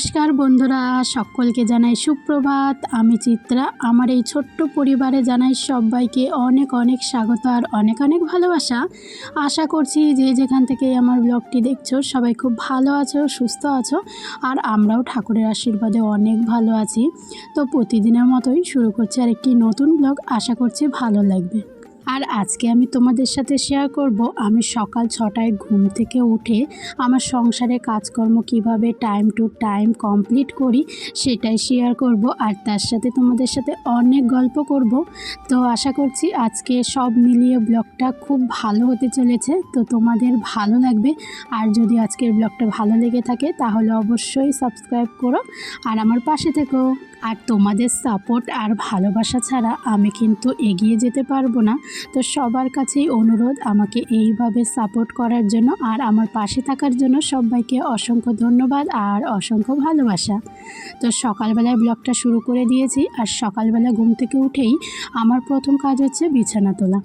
নমস্কার বন্ধুরা, সকলকে জানাই সুপ্রভাত। আমি চিত্রা, আমার এই ছোট্ট পরিবারে জানাই সবাইকে অনেক অনেক স্বাগত আর অনেক অনেক ভালোবাসা। আশা করছি যে যেখান থেকে আমার ব্লগটি দেখছ, সবাই খুব ভালো আছো, সুস্থ আছো, আর আমরাও ঠাকুরের আশীর্বাদে অনেক ভালো আছি। তো প্রতিদিনের মতোই শুরু করছি আর একটি নতুন ব্লগ। আশা করছি ভালো লাগবে। আর আজকে আমি তোমাদের সাথে শেয়ার করব, আমি সকাল ছটায় ঘুম থেকে উঠে আমার সংসারে কাজকর্ম কীভাবে টাইম টু টাইম কমপ্লিট করি সেটাই শেয়ার করব আর তার সাথে তোমাদের সাথে অনেক গল্প করব। তো আশা করছি আজকে সব মিলিয়ে ব্লগটা খুব ভালো হতে চলেছে, তো তোমাদের ভালো লাগবে। আর যদি আজকের ব্লগটা ভালো লেগে থাকে তাহলে অবশ্যই সাবস্ক্রাইব করো আর আমার পাশে থেকো। আর তোমাদের সাপোর্ট আর ভালোবাসা ছাড়া আমি কিন্তু এগিয়ে যেতে পারব না। তো সবার কাছেই অনুরোধ, আমাকে এইভাবে সাপোর্ট করার জন্য আর আমার পাশে থাকার জন্য সবাইকে অসংখ্য ধন্যবাদ আর অসংখ্য ভালোবাসা। তো সকালবেলায় ব্লগটা শুরু করে দিয়েছি আর সকালবেলা ঘুম থেকে উঠেই আমার প্রথম কাজ হচ্ছে বিছানা তোলা।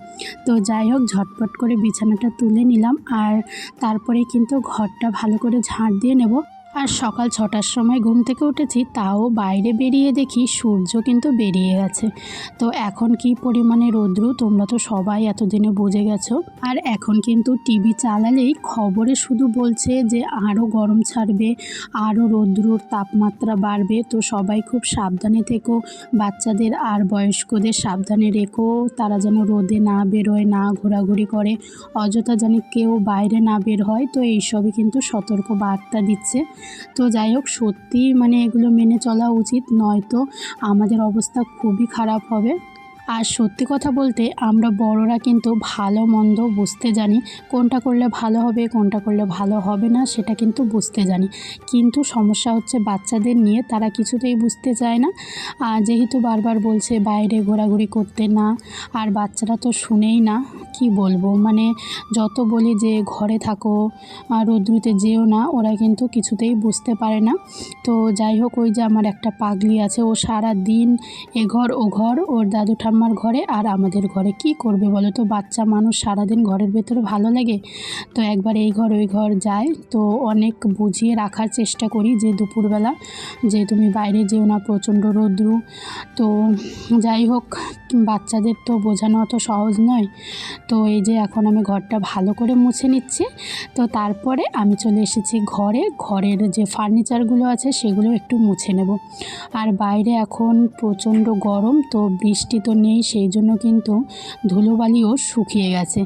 তো যাই হোক, ঝটপট করে বিছানাটা তুলে নিলাম আর তারপরে কিন্তু ঘরটা ভালো করে ঝাঁট দিয়ে নেব। আর সকাল ছটার সময় ঘুম থেকে উঠেছি, তাও বাইরে বেরিয়ে দেখি সূর্য কিন্তু বেরিয়ে গেছে। তো এখন কি পরিমাণে রৌদ্র? তোমরা তো সবাই এতদিনে বুঝে গেছো। আর এখন কিন্তু টিভি চালালেই খবরে শুধু বলছে যে আরও গরম ছাড়বে আরও রৌদ্রুর তাপমাত্রা বাড়বে। তো সবাই খুব সাবধানে থেকো, বাচ্চাদের আর বয়স্কদের সাবধানে রেখো। তারা যেন রোদে না বেরোয়, না ঘোরাঘুরি করে। অযথা যেন কেউ বাইরে না বের হয়। তো এইসবই কিন্তু সতর্ক বার্তা দিচ্ছে। তো যাই হোক সত্যি মানে এগুলো মেনে চলা উচিত, নয়তো আমাদের অবস্থা খুবই খারাপ হবে। আর সত্যি কথা বলতে আমরা বড়রা কিন্তু ভালো, মন্দ বুঝতে জানি কোনটা করলে ভালো হবে, কোনটা করলে ভালো হবে না, সেটা কিন্তু বুঝতে জানি। কিন্তু সমস্যা হচ্ছে বাচ্চাদের নিয়ে তারা কিছুতেই বুঝতে চায় না। আর যেহেতু বারবার বলছে বাইরে ঘোরাঘুরি করতে না, আর বাচ্চারা তো শুনেই না, কি বলব? মানে যত বলি যে ঘরে থাকো রৌদ্রুতে যেও না, ওরা কিন্তু কিছুতেই বুঝতে পারে না। তো যাই হোক, ওই যে আমার একটা পাগলি আছে, ও সারা দিন এ ঘর, ও ঘর, ওর দাদু ঠাম্মার ঘরে, আর আমাদের ঘরে কি করবে বলো তো? বাচ্চা মানুষ সারাদিন ঘরের ভেতরে ভালো লাগে? তো একবার এই ঘর, ওই ঘর যায়। তো অনেক বুঝিয়ে রাখার চেষ্টা করি যে দুপুরবেলা, যে তুমি বাইরে যেও না, প্রচণ্ড রৌদ্র। তো যাই হোক, বাচ্চাদের তো বোঝানো অত সহজ নয়। তো এই যে এখন আমি ঘরটা ভালো করে মুছে নিচ্ছি। তো তারপরে আমি চলে এসেছি ঘরে। ঘরের যে ফার্নিচারগুলো আছে সেগুলো একটু মুছে নেব। আর বাইরে এখন প্রচণ্ড গরম, তো বৃষ্টি তো নেই, সেই জন্য কিন্তু ধুলোবালিও শুকিয়ে গেছে।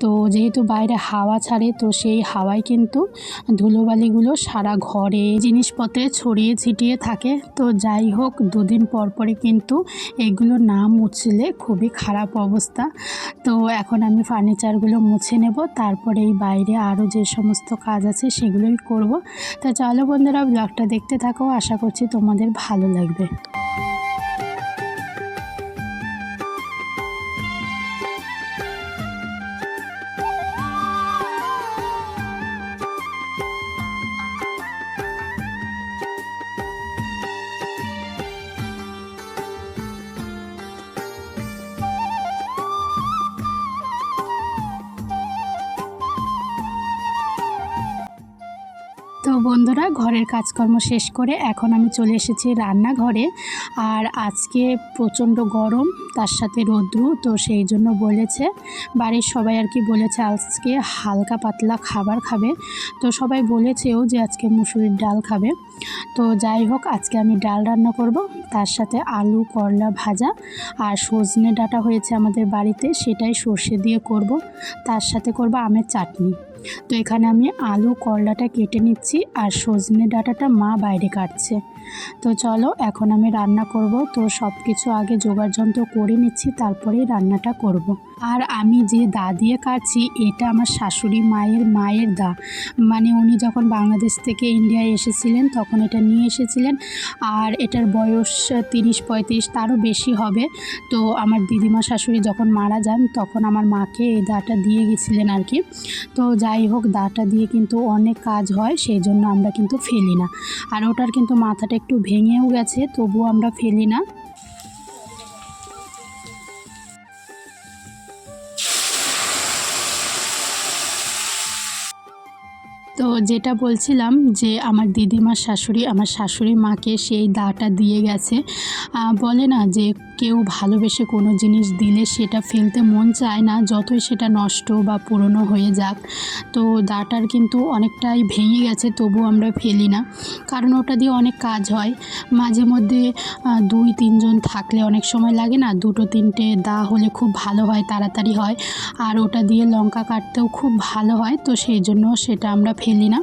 তো যেহেতু বাইরে হাওয়া ছাড়ে, তো সেই হাওয়ায় কিন্তু ধুলোবালিগুলো সারা ঘরে জিনিসপত্রে ছড়িয়ে ছিটিয়ে থাকে। তো যাই হোক, দুদিন পর পরে কিন্তু এগুলো না মুছলে খুবই খারাপ অবস্থা। তো এখন আমি ফার্নিচারগুলো মুছে নেব তারপরে এই বাইরে আরও যে সমস্ত কাজ আছে সেগুলোই করব। তো চলো বন্ধুরা ব্লগটা দেখতে থাকো আশা করছি তোমাদের ভালো লাগবে। বন্ধুরা, ঘরের কাজকর্ম শেষ করে এখন আমি চলে এসেছি রান্নাঘরে। আর আজকে প্রচণ্ড গরম, তার সাথে রৌদ্র, তো সেই জন্য বলেছে, বাড়ির সবাই আর কি বলেছে আজকে হালকা পাতলা খাবার খাবে। তো সবাই বলেছেও যে আজকে মুসুরির ডাল খাবে। তো যাই হোক, আজকে আমি ডাল রান্না করব, তার সাথে আলু, করলা ভাজা আর সজনে ডাটা হয়েছে আমাদের বাড়িতে, সেটাই সর্ষে দিয়ে করব। তার সাথে করব আমের চাটনি। তো এখানে আমি আলু, করলাটা কেটে নিচ্ছি আর সজনে ডাটাটা মা বাইরে কাটছে তো চলো এখন আমি রান্না করব তো সব কিছু আগে জোগাড় যন্ত্র করে নিচ্ছি, তারপরেই রান্নাটা করব। আর আমি যে দা দিয়ে কাটছি, এটা আমার শাশুড়ি মায়ের মায়ের দা। মানে উনি যখন বাংলাদেশ থেকে ইন্ডিয়ায় এসেছিলেন, তখন এটা নিয়ে এসেছিলেন। আর এটার বয়স তিরিশ, পঁয়ত্রিশ, তারও বেশি হবে। তো আমার দিদিমা শাশুড়ি যখন মারা যান, তখন আমার মাকে এই দাটা দিয়ে গেছিলেন আর কি। তো যাই হোক, দাটা দিয়ে কিন্তু অনেক কাজ হয়, সেই জন্য আমরা কিন্তু ফেলি না। আর ওটার কিন্তু মাথাটা একটু ভেঙেও গেছে, তবুও আমরা ফেলি না। তো যেটা বলছিলাম যে আমার দিদিমার শাশুড়ি, আমার শাশুড়ি মাকে সেই দাটা দিয়ে গেছে। বলে না যে কেউ ভালোবেসে কোনো জিনিস দিলে সেটা ফেলতে মন চায় না, যতই সেটা নষ্ট বা পুরনো হয়ে যাক। তো দাটার কিন্তু অনেকটাই ভেঙে গেছে, তবু আমরা ফেলি না। কারণ ওটা দিয়ে অনেক কাজ হয়। মাঝে মধ্যে দুই, তিনজন থাকলে অনেক সময় লাগে না, দুটো, তিনটে দা হলে খুব ভালো হয়, তাড়াতাড়ি হয়। আর ওটা দিয়ে লঙ্কা কাটতেও খুব ভালো হয়, তো সেই জন্য সেটা আমরা ফেলি না।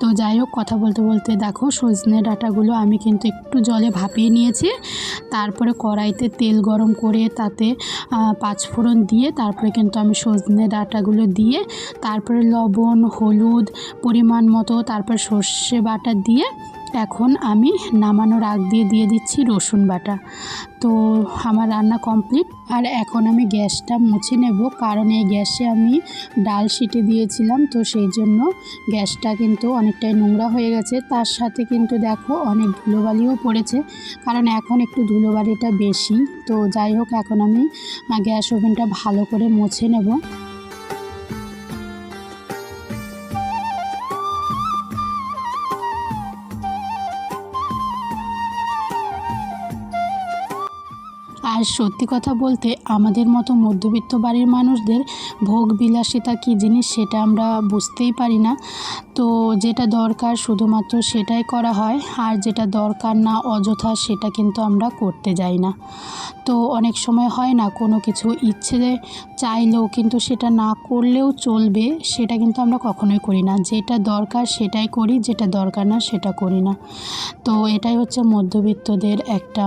তো যাই হোক, কথা বলতে বলতে দেখো সজনে ডাটাগুলো আমি কিন্তু একটু জলে ভাপিয়ে নিয়েছি। তারপরে কড়াইতে তেল গরম করে তাতে পাঁচফোড়ন দিয়ে তারপরে কিন্তু আমি সজনে ডাটাগুলো দিয়ে, তারপরে লবণ, হলুদ পরিমাণ মতো, তারপর সর্ষে বাটা দিয়ে এখন আমি নামানোর আগ দিয়ে দিয়ে দিচ্ছি রসুন বাটা। তো আমার রান্না কমপ্লিট। আর এখন আমি গ্যাসটা মুছে নেব। কারণ এই গ্যাসে আমি ডাল সিটে দিয়েছিলাম। তো সেই জন্য গ্যাসটা কিন্তু অনেকটাই নোংরা হয়ে গেছে। তার সাথে কিন্তু দেখো অনেক ধুলোবালিও পড়েছে। কারণ এখন একটু ধুলোবালিটা বেশি। তো যাই হোক, এখন আমি গ্যাস ওভেনটা ভালো করে মুছে নেব। আর সত্যি কথা বলতে আমাদের মতো মধ্যবিত্ত বাড়ির মানুষদের ভোগ বিলাসিতা কী জিনিস সেটা আমরা বুঝতেই পারি না। তো যেটা দরকার শুধুমাত্র সেটাই করা হয় আর যেটা দরকার না অযথা সেটা কিন্তু আমরা করতে যাই না। তো অনেক সময় হয় না কোনো কিছু ইচ্ছে চাইলেও কিন্তু সেটা না করলেও চলবে সেটা কিন্তু আমরা কখনোই করি না। যেটা দরকার সেটাই করি, যেটা দরকার না সেটা করি না। তো এটাই হচ্ছে মধ্যবিত্তদের একটা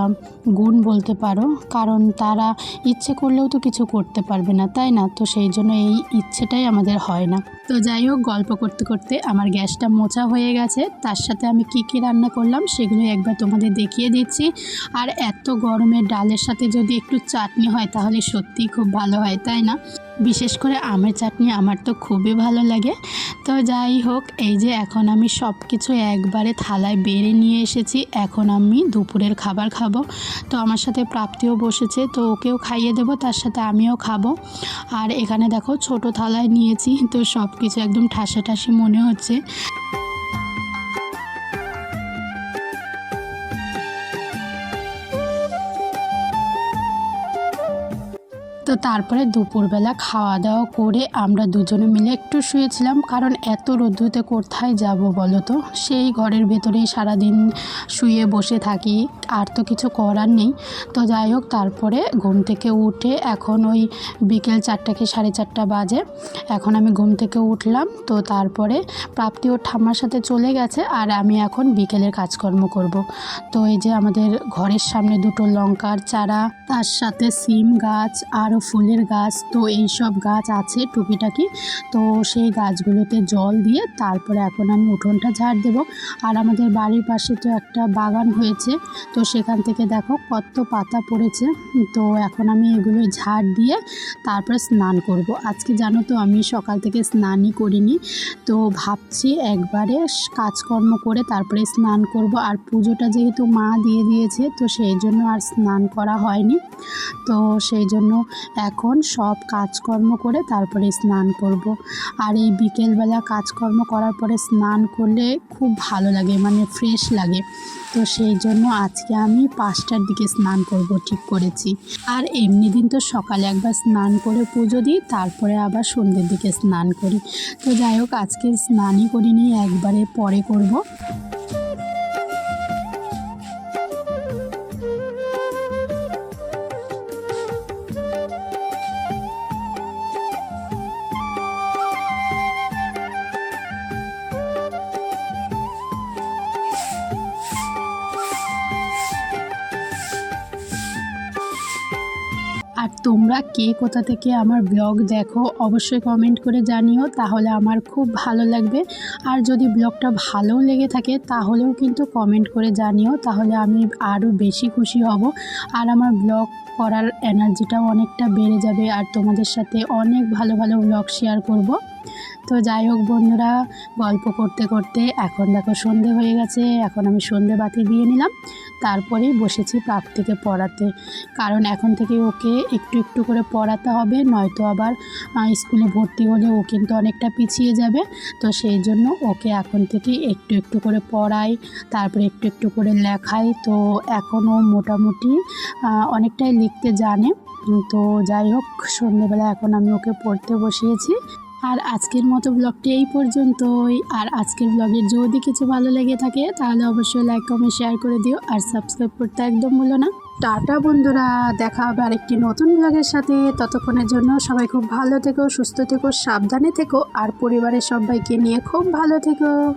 গুণ বলতে পারো। কারণ তারা ইচ্ছে করলেও তো কিছু করতে পারবে না, তাই না? তো সেই জন্য এই ইচ্ছেটাই আমাদের হয় না। তো যাই হোক, গল্প করতে করতে আমার গ্যাসটা মোচা হয়ে গেছে। তার সাথে আমি কি কি রান্না করলাম সেগুলো একবার তোমাদের দেখিয়ে দিচ্ছি। আর এত গরমের ডালের সাথে যদি একটু চাটনি হয় তাহলে সত্যিই খুব ভালো হয়, তাই না? বিশেষ করে আমের চাটনি আমার তো খুবই ভালো লাগে। তো যাই হোক, এই যে এখন আমি সব কিছু একবারে থালায় বেড়ে নিয়ে এসেছি। এখন আমি দুপুরের খাবার খাব। তো আমার সাথে প্রাপ্তিও বসেছে, তো ওকেও খাইয়ে দেবো, তার সাথে আমিও খাব। আর এখানে দেখো ছোট থালায় নিয়েছি, তো সব কিছু একদম ঠাসা ঠাসি মনে হচ্ছে। তো তারপরে দুপুরবেলা খাওয়া দাওয়া করে আমরা দুজনে মিলে একটু শুয়েছিলাম। কারণ এত রোদ্দুতে কোথায় যাব বলো তো? সেই ঘরের ভেতরেই সারাদিন শুয়ে বসে থাকি। আর তো কিছু করার নেই। তো যাই হোক, তারপরে ঘুম থেকে উঠে এখন ওই বিকেল চারটা কি সাড়ে চারটা বাজে। এখন আমি ঘুম থেকে উঠলাম। তো তারপরে প্রাপ্তি ও ঠাম্মার সাথে চলে গেছে। আর আমি এখন বিকেলের কাজকর্ম করব। তো এই যে আমাদের ঘরের সামনে দুটো লঙ্কার চারা, তার সাথে সিম গাছ আরও ফুলের গাছ, তো এই সব গাছ আছে টুকিটাকি। তো সেই গাছগুলোতে জল দিয়ে তারপরে এখন আমি উঠোনটা ঝাড় দেব। আর আমাদের বাড়ির পাশে তো একটা বাগান হয়েছে, তো সেখান থেকে দেখো কত পাতা পড়েছে। তো এখন আমি এগুলো ঝাড় দিয়ে তারপরে স্নান করব। আজকে জানো তো আমি সকাল থেকে স্নানই করিনি, তো ভাবছি একবারে কাজকর্ম করে তারপরে স্নান করব। আর পুজোটা যেহেতু মা দিয়ে দিয়েছে, তো সেই জন্য আর স্নান করা হয়নি। তো সেই জন্য এখন সব কাজকর্ম করে তারপরে স্নান করব। আর এই বিকেলবেলা কাজকর্ম করার পরে স্নান করলে খুব ভালো লাগে মানে ফ্রেশ লাগে। তো সেই জন্য আজকে আমি পাঁচটার দিকে স্নান করব ঠিক করেছি। আর এমনি দিন তো সকালে একবার স্নান করে পুজো দিই, তারপরে আবার সন্ধ্যের দিকে স্নান করি। তো যাই হোক, আজকে স্নানই করিনি, একবারে পরে করব। তোমরা কে কোথা থেকে আমার ব্লগ দেখো অবশ্যই কমেন্ট করে জানিও, তাহলে আমার খুব ভালো লাগবে। আর যদি ব্লগটা ভালো লেগে থাকে তাহলেও কিন্তু কমেন্ট করে জানিও, তাহলে আমি আরও বেশি খুশি হব। আর আমার ব্লগ করার এনার্জিটাও অনেকটা বেড়ে যাবে, আর তোমাদের সাথে অনেক ভালো ভালো ব্লগ শেয়ার করব। তো যাই হোক বন্ধুরা, গল্প করতে করতে এখন দেখো সন্ধে হয়ে গেছে, এখন আমি সন্ধে বাতি দিয়ে নিলাম, তারপরেই বসেছি প্রাপ্তিকে পড়াতে। কারণ এখন থেকে ওকে একটু একটু করে পড়াতে হবে, নয়তো আবার স্কুলে ভর্তি হলে ও কিন্তু অনেকটা পিছিয়ে যাবে। তো সেই জন্য ওকে এখন থেকে একটু একটু করে পড়াই, তারপরে একটু একটু করে লেখাই। তো এখনও মোটামুটি অনেকটাই লিখতে জানে। তো যাই হোক, সন্ধেবেলা এখন আমি ওকে পড়তে বসিয়েছি। আর আজকের মতো ব্লগটি এই পর্যন্তই। আর আজকের ব্লগের যদি কিছু ভালো লেগে থাকে, তাহলে অবশ্যই লাইক কমেন্ট শেয়ার করে দিও। আর সাবস্ক্রাইব করতে একদম ভুলো না। টাটা বন্ধুরা, দেখা হবে আরেকটি নতুন ব্লগের সাথে। ততক্ষণের জন্য সবাই খুব ভালো থেকো, সুস্থ থেকো, সাবধানে থেকো। আর পরিবারের সবাইকে নিয়ে খুব ভালো থেকো।